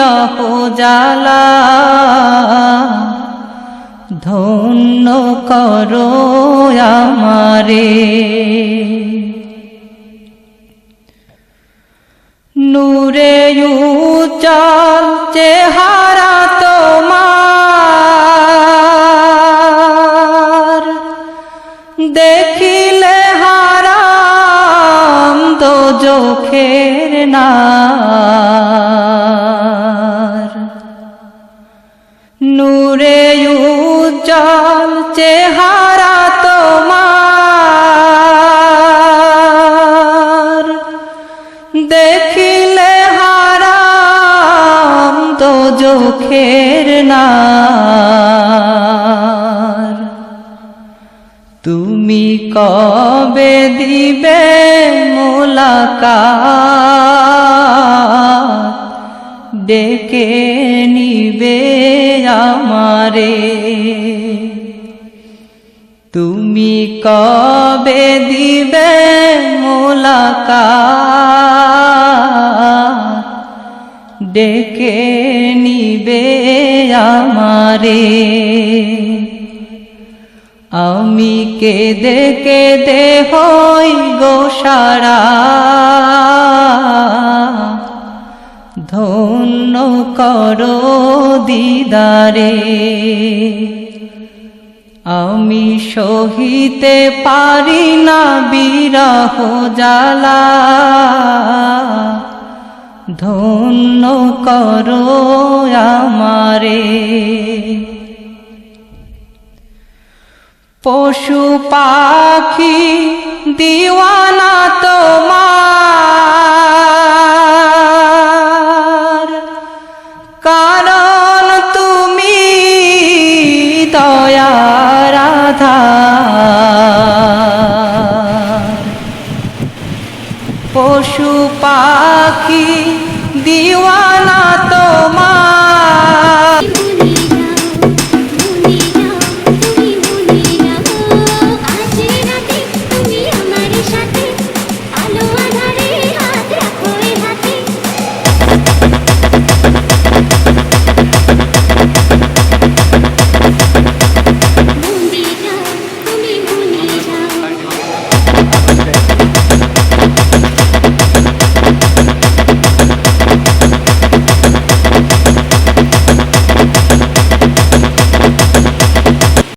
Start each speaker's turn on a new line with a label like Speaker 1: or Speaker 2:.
Speaker 1: বিরহ জালা ধন্য করো আমারে। নূরে উজ্জ্বল চেহারা তোমার দেখিলে হারাম দো চোখের নার নূরে উজ্জ্বল চেহারা তোমার। দেখিলে হারাম তো চোখের না তুমি কবে দিবে মোলাকা ডেকে নিবে আমারে। তুমি কবে দিবে মোলাকা ডেকে নিবে আমারে। আমি কেঁদে কেঁদে হই গোসারা করো দিদারে। আমি সহিতে পারি না বিরহ জালা ধন্য করো আমারে। পশু পাখি, দিওয়ানা তোমার। পাখি দিওয়ানা